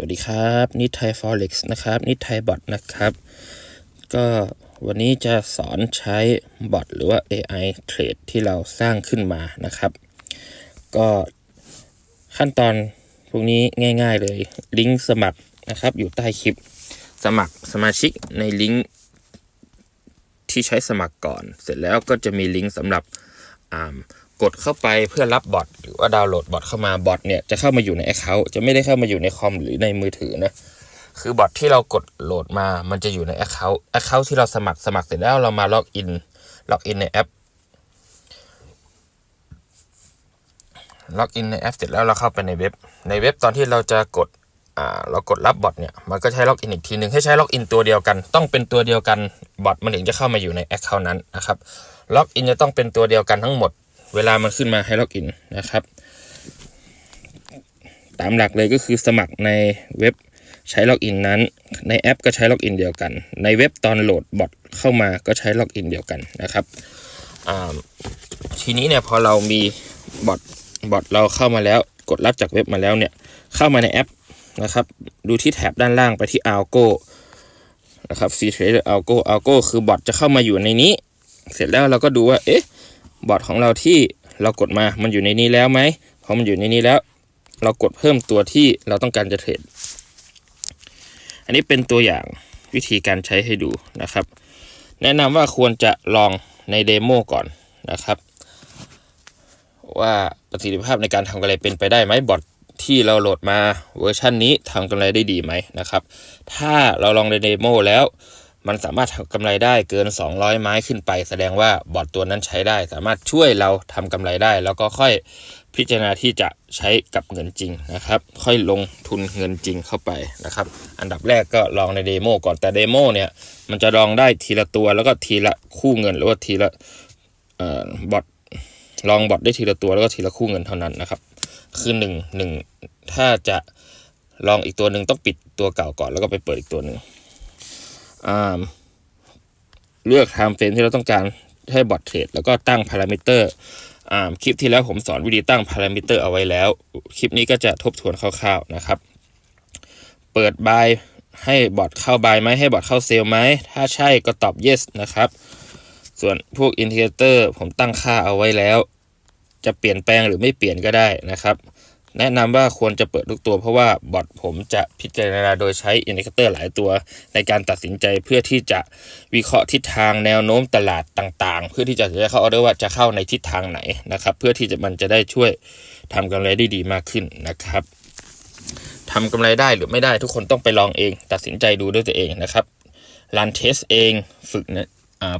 วัสดีครับนิทไทย Forex นะครับนิทไทยบอทนะครับ ก็วันนี้จะสอนใช้บอทหรือว่า AI เทรดที่เราสร้างขึ้นมานะครับ ก็ขั้นตอนพวกนี้ง่าย ๆ เลยลิงก์สมัครนะครับ อยู่ใต้คลิปสมัครสมาชิกในลิงก์ที่ใช้สมัครก่อน เสร็จแล้วก็จะมีลิงก์สำหรับอ่า กดเข้าไปเพื่อรับบอทหรือว่าดาวน์โหลดบอทเข้ามาบอทเนี่ยจะเข้ามาอยู่ใน Account จะไม่ได้เข้ามาอยู่ในคอมหรือในมือถือนะคือบอทที่เรากดโหลดมา มันจะอยู่ใน Account Account ที่เราสมัครสมัครเสร็จแล้วเรามาล็อกอินล็อกอินในแอปล็อกอินในแอปเสร็จแล้วเราเข้าไปในเว็บ ในเว็บตอนที่เราจะกดอ่าเรากดรับบอทเนี่ยมันก็ใช้ล็อกอินอีกทีหนึ่งให้ใช้ล็อกอินตัวเดียวกัน ต้องเป็นตัวเดียวกันบอทมันถึงจะเข้ามาอยู่ใน Account นั้นนะครับล็อกอินจะต้องเป็นตัวเดียวกันทั้งหมด เวลามันขึ้นมาให้ล็อกอินนะครับ ตามหลักเลยก็คือสมัครในเว็บใช้ล็อกอินนั้น ในแอปก็ใช้ล็อกอินเดียวกัน ในเว็บตอนโหลดบอทเข้ามาก็ใช้ล็อกอินเดียวกันนะครับทีนี้เนี่ยพอเรามีบอทบอทเราเข้ามาแล้วกดรับจากเว็บมาแล้วเนี่ยเข้ามาในแอปนะครับ ดูที่แถบด้านล่างไปที่ Algo นะครับ C Trader Algo Algo คือบอทจะเข้ามาอยู่ในนี้ เสร็จแล้วเราก็ดูว่าเอ๊ะ บอทของเราที่เรากดมา มันอยู่ในนี้แล้วไหมพอมันอยู่ในนี้แล้ว เรากดเพิ่มตัวที่เราต้องการจะเทรด อันนี้เป็นตัวอย่างวิธีการใช้ให้ดูนะครับ แนะนำว่าควรจะลองในเดโมก่อนนะครับ ว่าประสิทธิภาพในการทำกำไรเป็นไปได้ไหมบอทที่เราโหลดมาเวอร์ชันนี้ทำกำไรได้ดีไหมนะครับ ถ้าเราลองในเดโมแล้ว มันสามารถทำกำไรได้เกิน 200 ไม้ขึ้นไป แสดงว่าบอทตัวนั้นใช้ได้ สามารถช่วยเราทำกำไรได้ แล้วก็ค่อยพิจารณาที่จะใช้กับเงินจริงนะครับ ค่อยลงทุนเงินจริงเข้าไปนะครับ อันดับแรกก็ลองในเดโมก่อนแต่เดโมเนี่ยมันจะลองได้ทีละตัวแล้วก็ทีละคู่เงินหรือว่าทีละบอทลองบอทได้ทีละตัวแล้วก็ทีละคู่เงินเท่านั้นนะครับ คือหนึ่งหนึ่งถ้าจะลองอีกตัวหนึ่งต้องปิดตัวเก่าก่อนแล้วก็ไปเปิดอีกตัวหนึ่ง เลือก time frame ที่เราต้องการให้บอทเทรดแล้วก็ตั้งพารามิเตอร์คลิปที่แล้วผมสอนวิธีตั้งพารามิเตอร์เอาไว้แล้ว คลิปนี้ก็จะทบทวนคร่าวๆนะครับ เปิดบายให้บอทเข้าบายไหมให้บอทเข้าเซลไหม ถ้าใช่ก็ตอบ yes นะครับ ส่วนพวกอินดิเคเตอร์ผมตั้งค่าเอาไว้แล้ว จะเปลี่ยนแปลงหรือไม่เปลี่ยนก็ได้นะครับ แนะนำว่าควรจะเปิดทุกตัวเพราะว่าบอทผมจะพิจารณาโดยใช้อินดิเคเตอร์หลายตัว ในการตัดสินใจเพื่อที่จะวิเคราะห์ทิศทางแนวโน้มตลาดต่างๆ เพื่อที่จะจะเข้าออเดอร์ว่าจะเข้าในทิศทางไหนนะครับ เพื่อที่จะมันจะได้ช่วยทำกำไรได้ดีมากขึ้นนะครับทำกำไรได้หรือไม่ได้ทุกคนต้องไปลองเอง ตัดสินใจดูด้วยตัวเองนะครับรันเทสเองฝึกนะ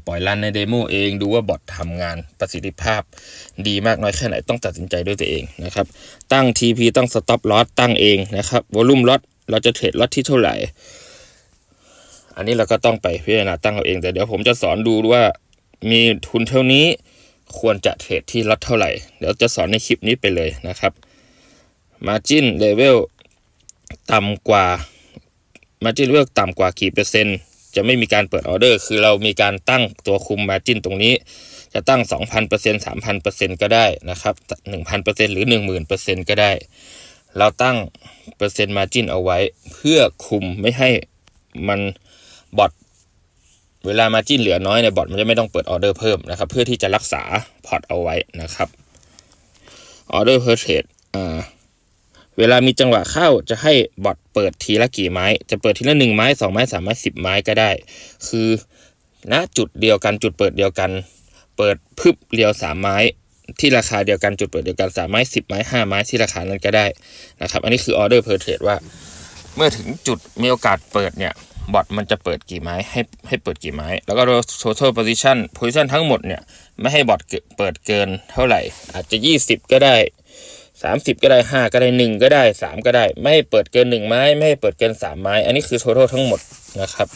ปล่อยรันในเดโมเองดูว่าบอททำงานประสิทธิภาพ ดีมากน้อยแค่ไหนต้องตัดสินใจด้วยตัวเองนะครับ ตั้ง TP ตั้งสต็อปลอสตั้งเองนะครับวอลุ่มล็อสเราจะเทรดล็อสที่เท่าไหร่ อันนี้เราก็ต้องไปพิจารณาตั้งเอาเองแต่เดี๋ยวผมจะสอนดูว่ามีทุนเท่านี้ควรจะเทรดที่ล็อตเท่าไหร่ เดี๋ยวจะสอนในคลิปนี้ไปเลยนะครับ Margin Level ต่ำกว่า Margin Level ต่ำกว่ากี่เปอร์เซ็นต์ จะไม่มีการเปิดออเดอร์ คือเรามีการตั้งตัวคุมมาจินตรงนี้ จะตั้ง 2,000% 3,000%ก็ได้นะครับ 1,000%หรือ 10,000%ก็ได้ เราตั้งเปอร์เซ็นต์มาจินเอาไว้ เพื่อคุมไม่ให้มันบอทเวลามาจินเหลือน้อยในบอทมันจะไม่ต้องเปิดออเดอร์เพิ่มนะครับ เพื่อที่จะรักษาพอร์ตเอาไว้นะครับออเดอร์เพอร์เทรดอ่า เวลามีจังหวะเข้าจะให้บอทเปิดทีละกี่ไม้ จะเปิดทีละหนึ่งไม้สองไม้สามไม้สิบไม้ก็ได้ คือณจุดเดียวกันจุดเปิดเดียวกัน เปิดพึบเรียวสามไม้ที่ราคาเดียวกันจุดเปิดเดียวกันสามไม้สิบไม้ห้าไม้ที่ราคานั้นก็ได้นะครับ อันนี้คือออเดอร์เพอร์เทรดว่า เมื่อถึงจุดมีโอกาสเปิดเนี่ยบอทมันจะเปิดกี่ไม้ให้ให้เปิดกี่ไม้ แล้วก็ total position position ทั้งหมดเนี่ย ไม่ให้บอทเปิดเกินเท่าไหร่ อาจจะ 20 ก็ได้ สามสิบก็ได้ห้าก็ได้หนึ่งก็ได้สามก็ได้ ไม่ให้เปิดเกินหนึ่งไม้ ไม่ให้เปิดเกินสามไม้ อันนี้คือทั้งหมดทั้งหมดนะครับ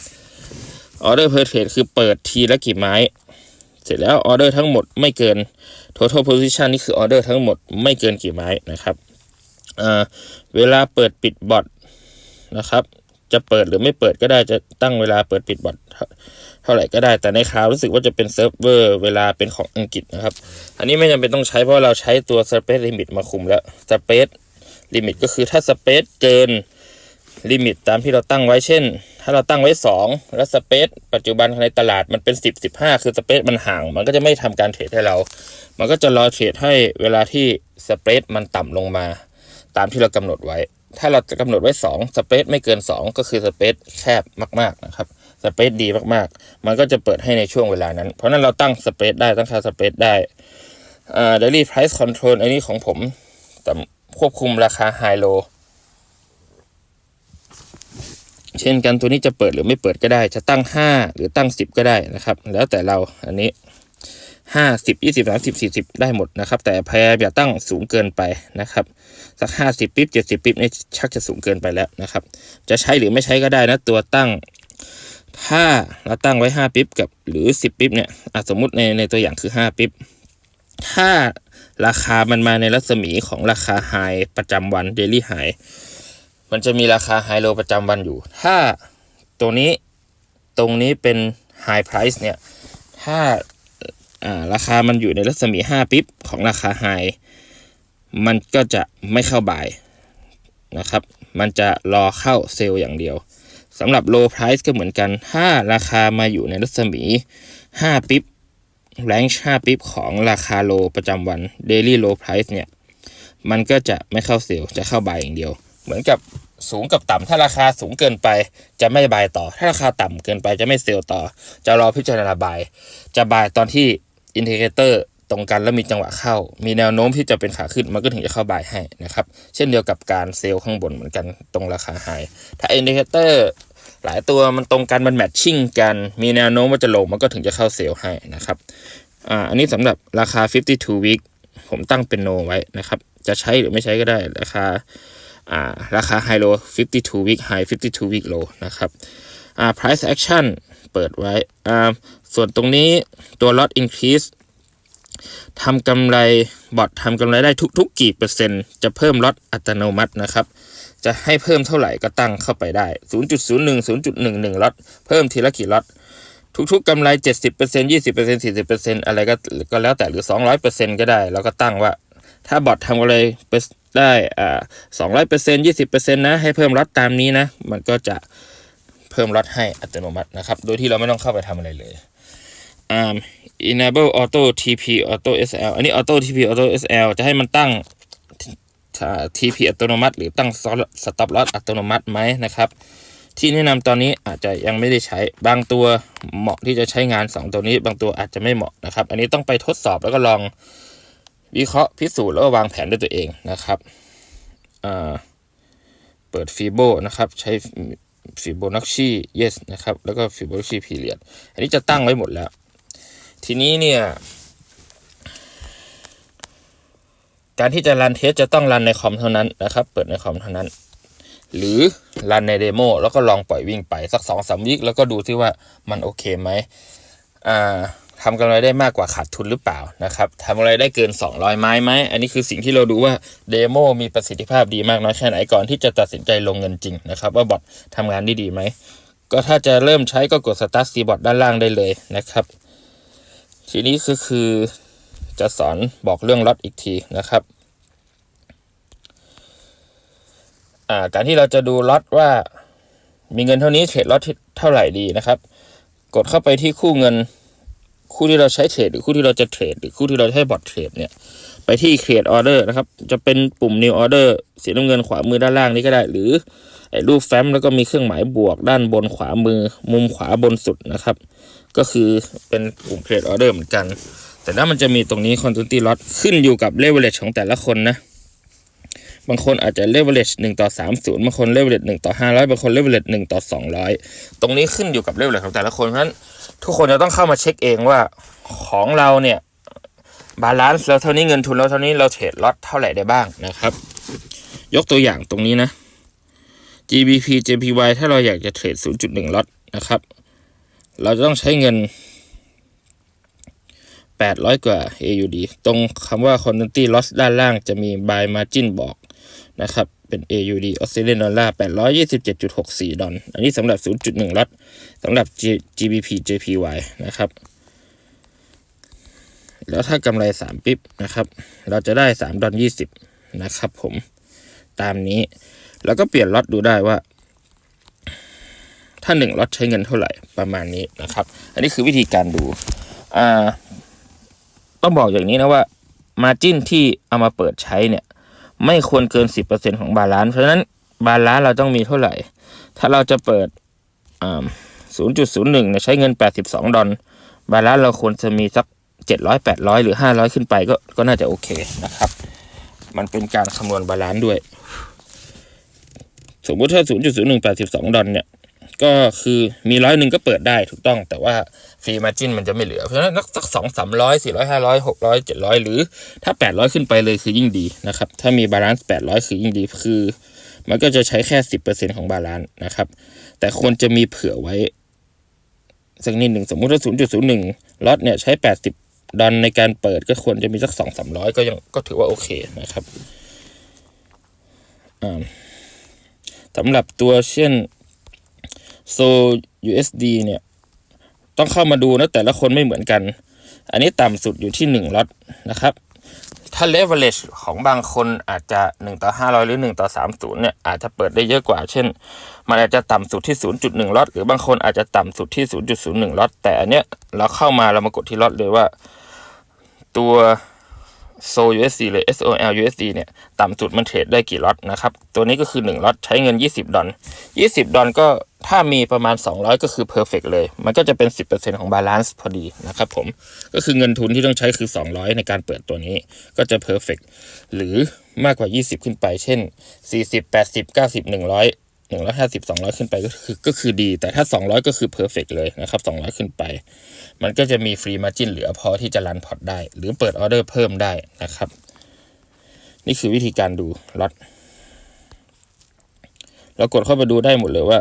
ออเดอร์เพอร์เทรดคือเปิดทีละกี่ไม้ เสร็จแล้วออเดอร์ทั้งหมดไม่เกิน total position นี่คือออเดอร์ทั้งหมดไม่เกินกี่ไม้นะครับเวลาเปิดปิดบอทนะครับ จะเปิดหรือไม่เปิดก็ได้จะตั้งเวลาเปิดปิดบอทเท่าไหร่ก็ได้ แต่ในคลาวรู้สึกว่าจะเป็นเซิร์ฟเวอร์เวลาเป็นของอังกฤษนะครับ อันนี้ไม่จำเป็นต้องใช้เพราะเราใช้ตัว Space Limit มาคุมแล้ว Space Limit ก็คือถ้า Space เกินลิมิตตามที่เราตั้งไว้เช่น ถ้าเราตั้งไว้ 2 แล้วสเปซปัจจุบันในตลาดมันเป็น 10 15 คือสเปซมันห่าง มันก็จะไม่ทำการเทรดให้เรา มันก็จะรอเทรดให้เวลาที่สเปซมันต่ำลงมา ตามที่เรากำหนดไว้ ถ้าเรากำหนดไว้2สเปซไม่เกิน 2 ก็คือสเปซแคบมากๆนะครับสเปซดีมากๆ มันก็จะเปิดให้ในช่วงเวลานั้น เพราะฉะนั้นเราตั้งสเปซได้ตั้งค่าสเปซได้อ่า daily price control อันนี้ของผมแต่ควบคุมราคา high low เช่นกันตัวนี้จะเปิดหรือไม่เปิดก็ได้ จะตั้ง 5 หรือตั้ง 10 ก็ได้นะครับ แล้วแต่เราอันนี้ 5 10 20 30 40ได้หมดนะครับ แต่พยายามอย่าตั้งสูงเกินไปนะครับ สัก50ปิ๊บ70ปิ๊บนี่ชักจะสูงเกินไปแล้วนะครับ จะใช้หรือไม่ใช้ก็ได้นะตัวตั้ง ถ้าเราตั้งไว้5ปิ๊บกับหรือ10ปิ๊บเนี่ยสมมติในในตัวอย่างคือ5ปิ๊บถ้าราคามันมาในรัศมีของราคาไฮประจำวัน daily high มันจะมีราคาไฮโลประจำวันอยู่ ถ้าตัวนี้ตรงนี้เป็น high price เนี่ย ถ้า ราคามันอยู่ในรัศมี 5 ปิ๊บของราคาไฮมันก็จะไม่เข้าบ่ายนะครับ มันจะรอเข้าเซลล์อย่างเดียวสำหรับ low price ก็เหมือนกัน ถ้าราคามาอยู่ในรัศมี 5 ปิ๊บ range 5ปิ๊บของราคาโลประจำวัน daily low price เนี่ย มันก็จะไม่เข้าเซลล์จะเข้าบายอย่างเดียว เหมือนกับสูงกับต่ำถ้าราคาสูงเกินไปจะไม่บายต่อ ถ้าราคาต่ำเกินไปจะไม่เซลล์ต่อ จะรอพิจารณาบาย จะบายตอนที่ อินดิเคเตอร์ตรงกันแล้วมีจังหวะเข้า มีแนวโน้มที่จะเป็นขาขึ้นมันก็ถึงจะเข้าบายให้นะครับ เช่นเดียวกับการเซลล์ข้างบนเหมือนกันตรงราคาไฮถ้าอินดิเคเตอร์หลายตัวมันตรงกันมันแมทชิ่งกัน มีแนวโน้มว่าจะลงมันก็ถึงจะเข้าเซลล์ให้นะครับอ่าอันนี้สำหรับราคา 52 week ผมตั้งเป็น no ไว้นะครับ จะใช้หรือไม่ใช้ก็ได้ราคาอ่าราคา high low 52 week high 52 week low นะครับอ่า price action เปิดไว้อ่า ส่วนตรงนี้ตัว lot increase ทำกำไรบอททำกำไรได้ทุก ๆ กี่เปอร์เซ็นต์ จะเพิ่มลดอัตโนมัตินะครับ จะให้เพิ่มเท่าไหร่ก็ตั้งเข้าไปได้ 0.01 0.11ล็อตเพิ่มทีละกี่ล็อตทุกๆกำไร 70% 20% 40%อะไรก็ก็แล้วแต่หรือ 200%ก็ได้ แล้วก็ตั้งว่า ถ้าบอททำกำไรไปได้อ่า200% 20%นะ ให้เพิ่มล็อตตามนี้นะ มันก็จะเพิ่มล็อตให้อัตโนมัตินะครับ โดยที่เราไม่ต้องเข้าไปทำอะไรเลย อ่า enable auto TP auto SL อันนี้ auto TP auto SL จะให้มันตั้ง TP อัตโนมัติ หรือตั้ง stop loss อัตโนมัติไหมนะครับ ที่แนะนำตอนนี้อาจจะยังไม่ได้ใช้บางตัวเหมาะที่จะใช้งาน 2 ตัวนี้ บางตัวอาจจะไม่เหมาะนะครับ อันนี้ต้องไปทดสอบแล้วก็ลองวิเคราะห์พิสูจน์แล้วก็วางแผนด้วยตัวเองนะครับเปิดฟีโบนะครับ ใช้ฟีโบนัชชี yes นะครับ แล้วก็ฟีโบนัชชีพีเรียดอันนี้จะตั้งไว้หมดแล้ว ทีนี้เนี่ย การที่จะรันเทสจะต้องรันในคอมเท่านั้นนะครับ เปิดในคอมเท่านั้น หรือรันในเดโมแล้วก็ลองปล่อยวิ่งไปสักสองสามวิแล้วก็ดูที่ว่ามันโอเคไหมอ่าทำกำไรได้มากกว่าขาดทุนหรือเปล่านะครับทำกำไรได้เกิน 200 ไม้ไหม อันนี้คือสิ่งที่เราดูว่าเดโมมีประสิทธิภาพดีมากน้อยแค่ไหนก่อนที่จะตัดสินใจลงเงินจริงนะครับ ว่าบอททำงานได้ดีไหม ก็ถ้าจะเริ่มใช้ก็กด Start C bot ด้านล่างได้เลยนะครับ ทีนี้ก็คือจะสอนบอกเรื่องล็อตอีกทีนะครับการที่เราจะดูล็อตว่ามีเงินเท่านี้เทรดล็อตเท่าไหร่ดีนะครับ กดเข้าไปที่คู่เงินคู่ที่เราใช้เทรดหรือคู่ที่เราจะเทรดหรือคู่ที่เราใช้บอทเทรดเนี่ยไปที่ create order นะครับ จะเป็นปุ่ม new order สีน้ำเงินขวามือด้านล่างนี้ก็ได้ หรือไอ้รูปแฟ้มแล้วก็มีเครื่องหมายบวกด้านบนขวามือมุมขวาบนสุดนะครับ ก็คือเป็นปุ่ม create order เหมือนกัน แต่ถ้ามันจะมีตรงนี้ quantity lot ขึ้นอยู่กับ leverage ของแต่ละคนนะ บางคนอาจจะ leverage 1ต่อ30บางคน leverage 1ต่อ500บางคน leverage 1ต่อ200ตรงนี้ขึ้นอยู่กับ leverage ของแต่ละคนเพราะฉะนั้นทุกคนจะต้องเข้ามาเช็คเองว่าของเราเนี่ยบาลานซ์แล้วเท่านี้เงินทุนแล้วเท่านี้เราเทรดล็อตเท่าไหร่ได้บ้างนะครับ ยกตัวอย่างตรงนี้นะ GBP JPY ถ้าเราอยากจะเทรด 0.1 ล็อตนะครับ เราจะต้องใช้เงิน 800 กว่า AUD ตรงคำว่า quantity loss ด้านล่างจะมี buy margin บอกนะครับ เป็น AUD Australian Dollar 827.64 ดอลอันนี้สำหรับ 0.1ล็อตสำหรับ G- GBP JPY นะครับ แล้วถ้ากำไร 3 ปิ๊บนะครับ เราจะได้ 3 ดอล20 นะครับผม ตามนี้ แล้วก็เปลี่ยนล็อตดูได้ว่า ถ้าหนึ่งล็อตใช้เงินเท่าไหร่ประมาณนี้นะครับ อันนี้คือวิธีการดูอ่าต้องบอกอย่างนี้นะว่ามาจิ้นที่เอามาเปิดใช้เนี่ยไม่ควรเกิน 10%ของบาลานซ์เพราะฉะนั้นบาลานซ์เราต้องมีเท่าไหร่ ถ้าเราจะเปิด0.01เนี่ยใช้เงิน 82 ดอลบาลานซ์เราควรจะมีสัก 700 800 หรือ 500 ขึ้นไปก็ก็น่าจะโอเคนะครับ มันเป็นการคำนวณบาลานซ์ด้วย สมมุติถ้า 0.01 82 ดอลเนี่ย ก็คือมีร้อยหนึ่งก็เปิดได้ถูกต้อง แต่ว่าฟรีมาจินมันจะไม่เหลือ เพราะฉะนั้นสักสองสามร้อยสี่ร้อยห้าร้อยหกร้อยเจ็ดร้อยหรือถ้าแปดร้อยขึ้นไปเลยคือยิ่งดีนะครับ ถ้ามีบาลานซ์แปดร้อยคือยิ่งดีคือ มันก็จะใช้แค่สิบเปอร์เซ็นของบาลานซ์นะครับ แต่ควรจะมีเผื่อไว้สักนิดหนึ่งสมมุติว่า0.01ล็อตเนี่ยใช้80ดสิบดอลในการเปิดก็ควรจะมีสัก2 3 0 0ก็ยังก็ถือว่าโอเคนะครับอ่าสำหรับตัวเช่น โซ USD เนี่ย ต้องเข้ามาดูนะแต่ละคนไม่เหมือนกัน อันนี้ต่ำสุดอยู่ที่ 1ล็อตนะครับ ถ้า leverage ของบางคนอาจจะ 1 ต่อ 500 หรือ 1 ต่อ 30 เนี่ย อาจจะเปิดได้เยอะกว่า เช่น มันอาจจะต่ำสุดที่ 0.1ล็อตหรือบางคนอาจจะต่ำสุดที่ 0.01ล็อตแต่อันเนี้ยเราเข้ามาเรามากดที่ล็อตเลยว่า ตัวโซ USD เลย SOL USD เนี่ย ต่ำสุดมันเทรดได้กี่ล็อตนะครับ ตัวนี้ก็คือ 1ล็อตใช้เงิน 20 ดอล20 ดอลก็ ถ้ามีประมาณ 200 ก็คือ perfect เลย มันก็จะเป็น 10%ของ balance พอดีนะครับผม ก็คือเงินทุนที่ต้องใช้คือ 200 ในการเปิดตัวนี้ก็จะ perfect หรือมากกว่า 20 ขึ้นไป เช่น 40 80 90 100 150 200 ขึ้นไปก็คือก็คือดี แต่ถ้า 200 ก็คือ perfect เลยนะครับ 200 ขึ้นไป มันก็จะมีฟรีมาจินเหลือพอที่จะรันพอร์ตได้ หรือเปิดออเดอร์เพิ่มได้นะครับ นี่คือวิธีการดูล็อตเรากดเข้าไปดูได้หมดเลยว่า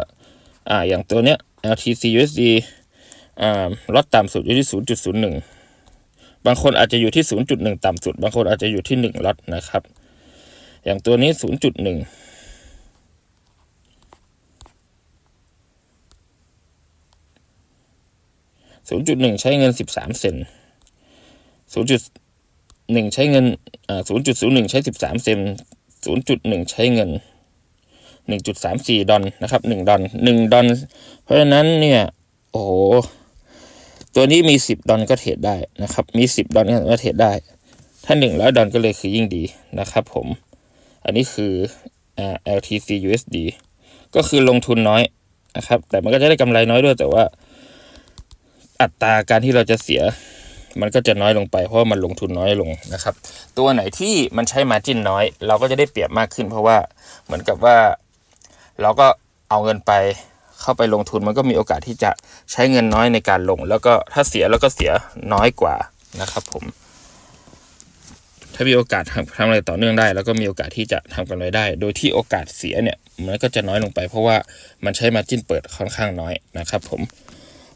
อ่าอย่างตัวเนี้ย LTC USD อ่าล็อตต่ำสุดอยู่ที่ 0.01 บางคนอาจจะอยู่ที่ 0.1 ต่ำสุด บางคนอาจจะอยู่ที่1ล็อตนะครับ อย่างตัวนี้ 0.1ศูนย์จุดหนึ่งใช้เงินสิบสามเซนศูนย์จุดหนึ่งใช้เงินอ่าศูนย์จุดศูนย์หนึ่งใช้สิบสามเซนศูนย์จุดหนึ่งใช้เงิน หนึ่งจุดสามสี่ดอลนะครับหนึ่งดอลหนึ่งดอลเพราะฉะนั้นเนี่ย โอ้โห ตัวนี้มีสิบดอลก็เทรดได้นะครับ มีสิบดอลก็เทรดได้ ถ้าหนึ่งร้อยดอลก็เลยคือยิ่งดีนะครับผม อันนี้คืออ่า LTC USD ก็คือลงทุนน้อยนะครับ แต่มันก็จะได้กำไรน้อยด้วย แต่ว่า อัตราการที่เราจะเสียมันก็จะน้อยลงไปเพราะว่ามันลงทุนน้อยลงนะครับ ตัวไหนที่มันใช้มาจิ้นน้อย เราก็จะได้เปรียบมากขึ้น เพราะว่าเหมือนกับว่า เราก็เอาเงินไปเข้าไปลงทุนมันก็มีโอกาสที่จะใช้เงินน้อยในการลง แล้วก็ถ้าเสียแล้วก็เสียน้อยกว่านะครับผม ถ้ามีโอกาสทำทำอะไรต่อเนื่องได้ แล้วก็มีโอกาสที่จะทำกำไรได้ โดยที่โอกาสเสียเนี่ยมันก็จะน้อยลงไป เพราะว่ามันใช้มาจิ้นเปิดค่อนข้างน้อยนะครับผม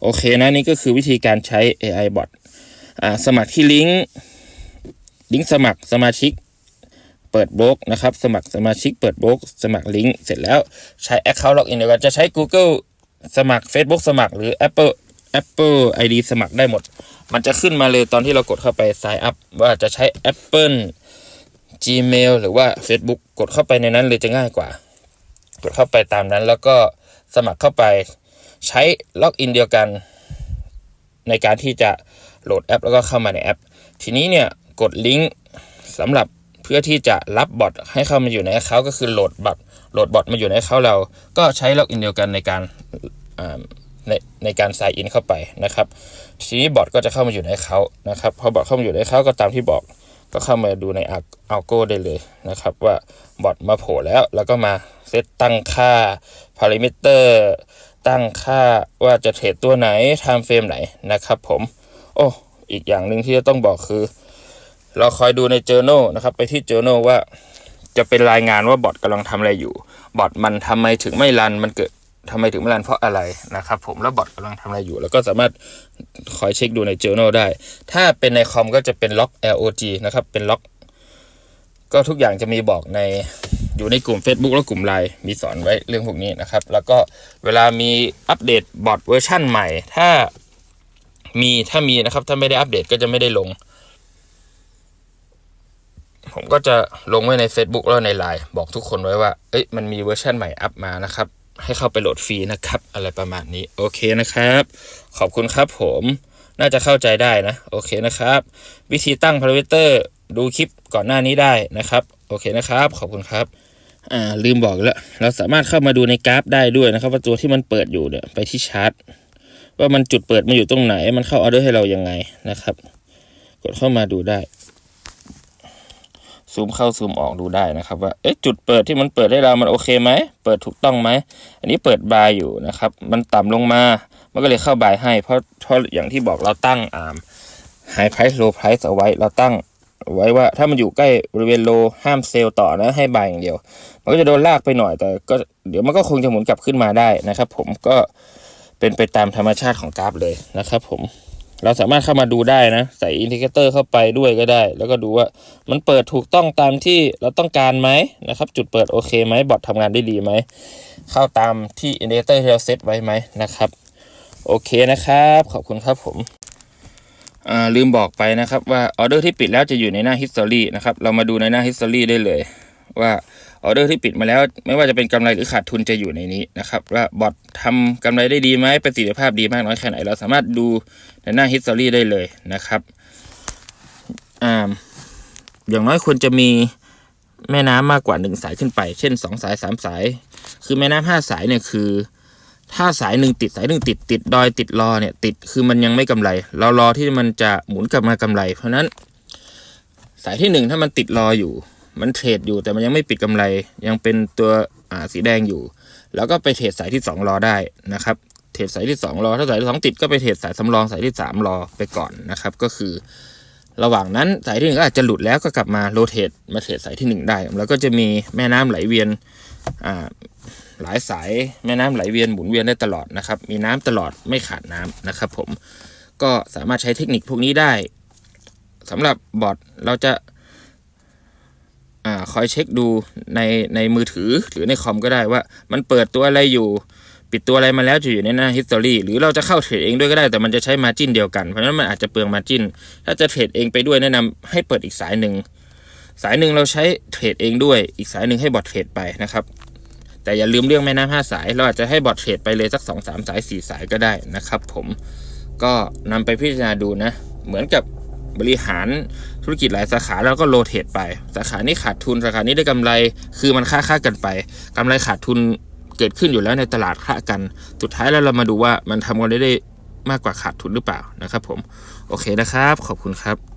โอเคนะนี่ก็คือวิธีการใช้ AI bot อ่าสมัครที่ลิงก์ลิงก์สมัครสมาชิก เปิดบล็อกนะครับ สมัครสมาชิกเปิดบล็อกสมัครลิงก์เสร็จแล้วใช้ Account Login เดียวกันจะใช้ Google สมัคร Facebook สมัครหรือ Apple Apple ID สมัครได้หมด มันจะขึ้นมาเลยตอนที่เรากดเข้าไป sign up ว่าจะใช้ Apple Gmail หรือว่า Facebook กดเข้าไปในนั้นเลยจะง่ายกว่า กดเข้าไปตามนั้นแล้วก็สมัครเข้าไปใช้ล็อกอินเดียวกัน ในการที่จะโหลดแอป แล้วก็เข้ามาในแอป ทีนี้เนี่ยกดลิงก์สำหรับ เพื่อที่จะรับบอทให้เข้ามาอยู่ในเขาก็คือโหลดบอทโหลดบอทมาอยู่ในเขาเรา ก็ใช้ล็อกอินเดียวกันในการในในการ s ายอินเข้าไปนะครับทีนี้บอทก็จะเข้ามาอยู่ในเขานะครับพอบอทเข้ามาอยู่ในเขาก็ตามที่บอกก็เข้ามาดูในอัลโก้ได้เลยนะครับ ว่าบอทมาโผล่แล้ว แล้วก็มาเซตตั้งค่าพารามิเตอร์ตั้งค่าว่าจะเทรดตัวไหน time frame ไหนนะครับผม โอ้ อีกอย่างหนึ่งที่จะต้องบอกคือ เราคอยดูใน journal นะครับ ไปที่ journal ว่าจะเป็นรายงานว่าบอทกำลังทำอะไรอยู่ บอทมันทำไมถึงไม่รันมันเกิดทำไมถึงไม่รันเพราะอะไรนะครับ ผมแล้วบอทกำลังทำอะไรอยู่ แล้วก็สามารถคอยเช็คดูใน journal ได้ ถ้าเป็นในคอมก็จะเป็นล็อก log นะครับเป็นล็อก ก็ทุกอย่างจะมีบอกในอยู่ในกลุ่ม Facebook และกลุ่มไลน์มีสอนไว้เรื่องพวกนี้นะครับ แล้วก็เวลามีอัปเดตบอทเวอร์ชั่นใหม่ ถ้ามีถ้ามีนะครับ ถ้าไม่ได้อัปเดตก็จะไม่ได้ลง ผมก็จะลงไว้ใน Facebook แล้วในไลน์บอกทุกคนไว้ว่า เอ้ยมันมีเวอร์ชันใหม่อัพมานะครับ ให้เข้าไปโหลดฟรีนะครับ อะไรประมาณนี้ โอเคนะครับ ขอบคุณครับผมน่าจะเข้าใจได้นะ โอเคนะครับ วิธีตั้งพารามิเตอร์ดูคลิปก่อนหน้านี้ได้นะครับ โอเคนะครับ ขอบคุณครับอ่าลืมบอกอีกแล้ว เราสามารถเข้ามาดูในกราฟได้ด้วยนะครับ ว่าตัวที่มันเปิดอยู่เนี่ยไปที่ชาร์ตว่ามันจุดเปิดมันอยู่ตรงไหน มันเข้าออเดอร์ให้เรายังไงนะครับ กดเข้ามาดูได้ ซูมเข้าซูมออกดูได้นะครับว่าเอ๊ะจุดเปิดที่มันเปิดให้เรามันโอเคไหมเปิดถูกต้องไหมอันนี้เปิดบายอยู่นะครับ มันต่ำลงมา มันก็เลยเข้าบายให้ เพราะเพราะอย่างที่บอกเราตั้งอ่า high price low price เอาไว้เราตั้งไว้ว่าถ้ามันอยู่ใกล้บริเวณโลห้ามเซลล์ต่อนะให้บายอย่างเดียว มันก็จะโดนลากไปหน่อยแต่ก็เดี๋ยวมันก็คงจะหมุนกลับขึ้นมาได้นะครับ ผมก็เป็นไปตามธรรมชาติของกราฟเลยนะครับ ผม เราสามารถเข้ามาดูได้นะ ใส่อินดิเคเตอร์เข้าไปด้วยก็ได้ แล้วก็ดูว่ามันเปิดถูกต้องตามที่เราต้องการไหมนะครับ จุดเปิดโอเคไหมบอททำงานได้ดีไหม เข้าตามที่อินดิเคเตอร์ที่เราเซตไว้ไหมนะครับ โอเคนะครับ ขอบคุณครับผมลืมบอกไปนะครับว่าออเดอร์ที่ปิดแล้วจะอยู่ในหน้า history นะครับ เรามาดูในหน้า history ได้เลยว่า ออเดอร์ที่ปิดมาแล้ว ไม่ว่าจะเป็นกำไรหรือขาดทุนจะอยู่ในนี้นะครับว่าบอททำกำไรได้ดีไหมประสิทธิภาพดีมากน้อยแค่ไหน เราสามารถดูในหน้า history ได้เลยนะครับอ่าอย่างน้อยควรจะมีแม่น้ำมากกว่าหนึ่งสายขึ้นไป เช่นสองสายสามสาย คือแม่น้ำห้าสายเนี่ยคือ ถ้าสายหนึ่งติดสายหนึ่งติดติดดอยติดรอเนี่ยติดคือมันยังไม่กำไร เรารอที่มันจะหมุนกลับมากำไร เพราะฉะนั้นสายที่หนึ่งถ้ามันติดรออยู่ มันเทรดอยู่แต่มันยังไม่ปิดกำไร ยังเป็นตัวสีแดงอยู่ แล้วก็ไปเทรดสายที่สองรอได้นะครับเทรดสายที่สองรอ ถ้าสายที่สองติดก็ไปเทรดสายสำรองสายที่สามรอไปก่อนนะครับ ก็คือ ระหว่างนั้นสายที่หนึ่งก็อาจจะหลุดแล้วก็กลับมาโรเทตมาเทรดสายที่หนึ่งได้ แล้วก็จะมีแม่น้ำไหลเวียนหลายสายแม่น้ำไหลเวียนหมุนเวียนได้ตลอดนะครับ มีน้ำตลอดไม่ขาดน้ำนะครับ ผมก็สามารถใช้เทคนิคพวกนี้ได้สำหรับบอทเราจะ อ่าคอยเช็คดูในในมือถือหรือในคอมก็ได้ว่า มันเปิดตัวอะไรอยู่ ปิดตัวอะไรมาแล้วจะอยู่ในหน้า history หรือเราจะเข้าเทรดเองด้วยก็ได้แต่มันจะใช้ margin เดียวกันเพราะฉะนั้นมันอาจจะเปลือง margin ถ้าจะเทรดเองไปด้วยแนะนำให้เปิดอีกสายหนึ่งสายหนึ่งเราใช้เทรดเองด้วย อีกสายหนึ่งให้บอทเทรดไปนะครับ แต่อย่าลืมเรื่องแม่น้ำห้าสาย เราอาจจะให้บอทเทรดไปเลยสักสองสามสายสี่สายก็ได้นะครับ ผมก็นำไปพิจารณาดูนะ เหมือนกับ บริหารธุรกิจหลายสาขาแล้วก็โรเทตไป สาขานี้ขาดทุนสาขานี้ได้กำไร คือมันค่าค่ากันไปกำไรขาดทุนเกิดขึ้นอยู่แล้วในตลาดค่ากัน สุดท้ายแล้วเรามาดูว่ามันทำกันได้ได้มากกว่าขาดทุนหรือเปล่านะครับผม โอเคนะครับ ขอบคุณครับ